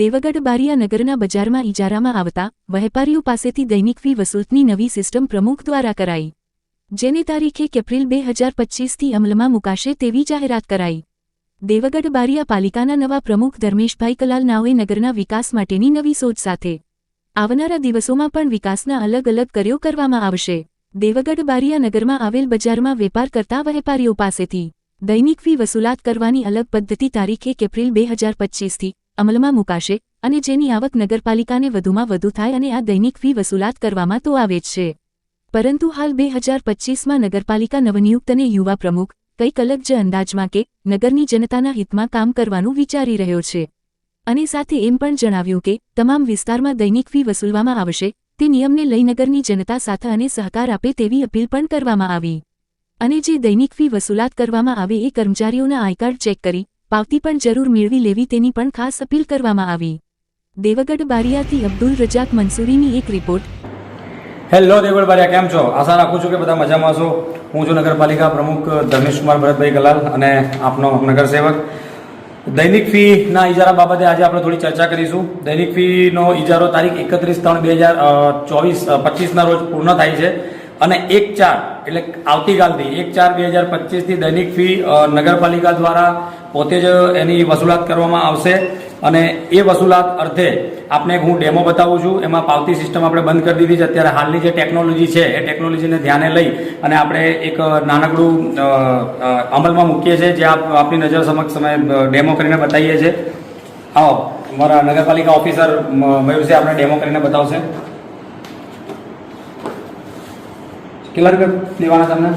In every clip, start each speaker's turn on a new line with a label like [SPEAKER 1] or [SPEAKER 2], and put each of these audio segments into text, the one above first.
[SPEAKER 1] દેવગઢ બારિયા નગરના બજારમાં ઇજારામાં આવતા વેપારીઓ પાસેથી દૈનિક ફી વસૂલતની નવી સિસ્ટમ પ્રમુખ દ્વારા કરાઈ. જેને તારીખે એપ્રિલ બે હજાર પચ્ચીસથી અમલમાં મુકાશે તેવી જાહેરાત કરાઈ. દેવગઢ બારિયા પાલિકાના નવા પ્રમુખ ધર્મેશભાઈ કલાલ નાઓએ નગરના વિકાસ માટેની નવી સોચ સાથે આવનારા દિવસોમાં પણ વિકાસના અલગ અલગ કર્યો કરવામાં આવશે. દેવગઢ બારિયા નગરમાં આવેલ બજારમાં વેપાર કરતા વેપારીઓ પાસેથી દૈનિક ફી વસૂલાત કરવાની અલગ પદ્ધતિ તારીખ એપ્રિલ બે હજાર પચ્ચીસથી અમલમાં મુકાશે અને જેની આવક નગરપાલિકાને વધુમાં વધુ થાય અને આ દૈનિક ફી વસૂલાત કરવામાં તો આવે જ છે. પરંતુ હાલ બે હજાર પચ્ચીસમાં નગરપાલિકા નવનિયુક્ત અને યુવા પ્રમુખ કંઈક અલગ જ અંદાજમાં કે નગરની જનતાના હિતમાં કામ કરવાનું વિચારી રહ્યો છે. અને સાથે એમ પણ જણાવ્યું કે તમામ વિસ્તારમાં દૈનિક ફી વસૂલવામાં આવશે, તે નિયમને લઈ નગરની જનતા સાથે અને સહકાર આપે તેવી અપીલ પણ કરવામાં આવી. અને જે દૈનિક ફી વસૂલાત કરવામાં આવે એ કર્મચારીઓના આયકાર્ડ ચેક કરી પાવતી પણ જરૂર મેળવી લેવી તેની પણ ખાસ અપીલ કરવામાં આવી. દેવગઢ બારિયાથી અબ્દુલ રજાક મંસૂરીની એક રિપોર્ટ.
[SPEAKER 2] હેલો દેવળબારિયા કેમ છો? આશા રાખું છું કે બધા મજામાં છો હું છું નગરપાલિકા પ્રમુખ ધર્મેશ કુમાર ભરતભાઈ કલાલ અને આપનો નગરસેવક. દૈનિક ફીના ઇજારા બાબતે આજે આપણે થોડી ચર્ચા કરીશું. દૈનિક ફીનો ઇજારો તારીખ એકત્રીસ ત્રણ બે હજાર ચોવીસ પચીસના રોજ પૂર્ણ થાય છે. અને એક ચાર, એટલે આવતીકાલથી એક ચાર બે હજાર પચીસથી દૈનિક ફી નગરપાલિકા દ્વારા પોતે જ એની વસૂલાત કરવામાં આવશે. અને એ વસૂલાત અર્થે આપને હું ડેમો બતાવું છું. એમાં પાવતી સિસ્ટમ આપણે બંધ કરી દીધી છે. અત્યારે હાલની જે ટેકનોલોજી છે, એ ટેકનોલોજીને ધ્યાને લઈ અને આપણે એક નાનકડું અમલમાં મૂકીએ છીએ. જે આપ, આપની નજર સમક્ષ અમે ડેમો કરીને બતાવીએ છીએ. આવો મારા નગરપાલિકા ઓફિસર મયુરસે આપણે ડેમો કરીને બતાવશે. કેટલા રૂપિયા લેવાના તમને?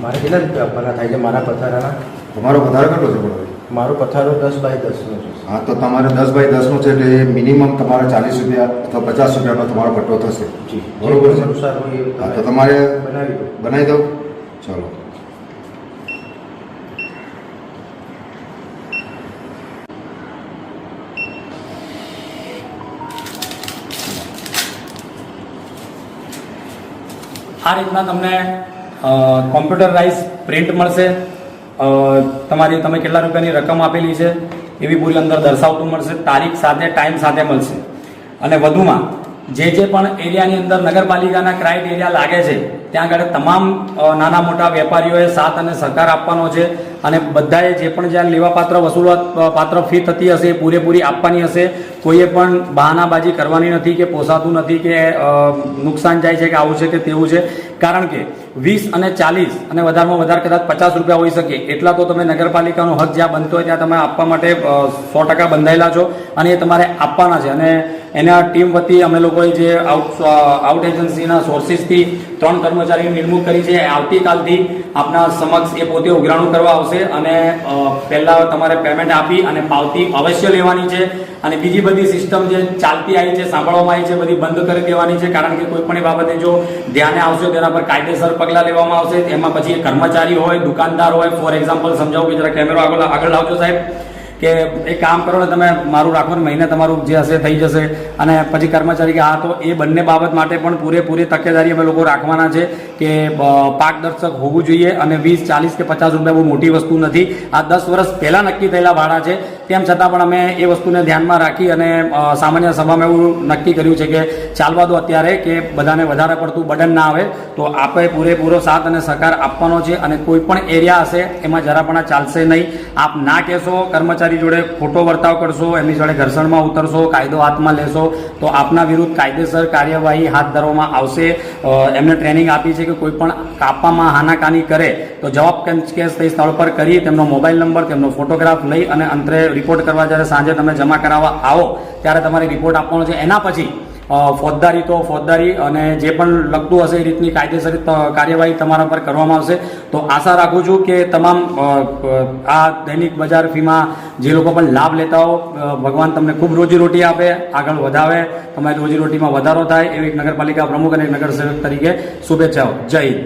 [SPEAKER 3] મારે કેટલા રૂપિયા આપવાના થાય છે? મારા પથારાના.
[SPEAKER 4] તમારો પથારો કેટલો છે પણ
[SPEAKER 3] મારો પથારો દસ બાય દસનો છે.
[SPEAKER 4] હા તો તમારે દસ બાય દસનો છે એટલે મિનિમમ તમારે ચાલીસ રૂપિયા અથવા પચાસ રૂપિયાનો તમારો પટ્ટો થશે.
[SPEAKER 3] જી.
[SPEAKER 4] બરોબર છે?
[SPEAKER 3] અનુસાર હોય
[SPEAKER 4] હા તો તમારે
[SPEAKER 3] બનાવી દો
[SPEAKER 4] બનાવી દઉં? ચલો.
[SPEAKER 2] આ રીતના તમને કોમ્પ્યુટરાઇઝ પ્રિન્ટ મળશે. તમારી, તમે કેટલા રૂપિયાની રકમ આપેલી છે એવી પૂરી અંદર દર્શાવતું મળશે. તારીખ સાથે ટાઈમ સાથે મળશે. અને વધુમાં, જે જે પણ એરિયાની અંદર નગરપાલિકાના ક્રાઇટેરિયા લાગે છે ત્યાં આગળ તમામ નાના મોટા વેપારીઓએ સાથ અને સહકાર આપવાનો છે અને બધાએ જે પણ જ્યાં લેવાપાત્ર વસૂલવા પાત્ર ફી થતી હશે એ પૂરેપૂરી આપવાની હશે, કોઈએ પણ બહાનાબાજી કરવાની નથી કે પોસાતું નથી કે નુકસાન જાય છે કે આવું છે કે તેવું છે. કારણ કે વીસ અને ચાલીસ અને વધારેમાં વધારે કદાચ પચાસ રૂપિયા હોઈ શકે. એટલા તો તમે નગરપાલિકાનો હક જ્યાં બનતો હોય ત્યાં તમે આપવા માટે સો ટકા બંધાયેલા છો અને એ તમારે આપવાના છે. અને એના ટીમ વતી અમે લોકોએ જે આઉટ આઉટ એજન્સીના સોર્સિસથી ત્રણ કર્મચારીની નિમણૂક કરી છે. આવતીકાલથી આપના સમક્ષ એ પોતે ઉઘરાણું કરવા આવશે અને પહેલાં તમારે પેમેન્ટ આપી અને પાવતી અવશ્ય લેવાની છે. અને બીજી બધી સિસ્ટમ જે ચાલતી આવી છે, સાંભળવામાં આવી છે, બધી બંધ કરી દેવાની છે. કારણ કે કોઈ પણ બાબતે જો ધ્યાને આવશે તો એના પર કાયદેસર પગલાં લેવામાં આવશે. એમાં પછી કર્મચારી હોય, દુકાનદાર હોય ફોર એક્ઝામ્પલ સમજાવું કે જરા કેમેરો આગળ આગળ લાવજો સાહેબ. કે એ કામ કરો ને તમે મારું રાખો ને મહિને તમારું જે હશે થઈ જશે. અને પછી કર્મચારી કે હા, તો એ બંને બાબત માટે પણ પૂરેપૂરી તકેદારી અમે લોકો રાખવાના છે. કે પારદર્શક હોવું જોઈએ અને વીસ, ચાલીસ કે પચાસ રૂપિયા બહુ મોટી વસ્તુ નથી. આ દસ વર્ષ પહેલાં નક્કી થયેલા ભાડા છે. તેમ છતાં પણ અમે એ વસ્તુને ધ્યાનમાં રાખી અને સામાન્ય સભામાં એવું નક્કી કર્યું છે કે ચાલવા દો અત્યારે કે બધાને વધારે પડતું બર્ડન ના આવે, તો આપણે પૂરેપૂરો સાથ અને સહકાર આપવાનો છે અને કોઈ પણ એરિયા હશે, એમાં જરા પણ ચાલશે નહીં. આપ ના કહેશો, કર્મચારી જોડે ખોટો વર્તાવ કરશો, એમની જોડે ઘર્ષણમાં ઉતરશો, કાયદો હાથમાં લેશો, તો આપના વિરુદ્ધ કાયદેસર કાર્યવાહી હાથ ધરવામાં આવશે. એમને ટ્રેનિંગ આપી છે કે કોઈ પણ કાપવામાં હાનાકાની કરે, તો જવાબ કેસ તે સ્થળ પર કરી તેમનો મોબાઈલ નંબર, તેમનો ફોટોગ્રાફ લઈ અને અંતરે રિપોર્ટ કરવા જ્યારે સાંજે તમે જમા કરાવવા આવો, ત્યારે તમારે રિપોર્ટ આપવાનો છે. એના પછી ફોજદારી તો ફોજદારી અને જે પણ લગતું હશે એ રીતની કાયદેસર કાર્યવાહી તમારા પર કરવામાં આવશે. તો આશા રાખું છું કે તમામ આ દૈનિક બજાર ફીમાં જે લોકો પણ લાભ લેતા હો ભગવાન તમને ખૂબ રોજીરોટી આપે, આગળ વધાવે, તમારી રોજીરોટીમાં વધારો થાય એવી નગરપાલિકા પ્રમુખ અને નગરસેવક તરીકે શુભેચ્છાઓ. જય હિન્દ.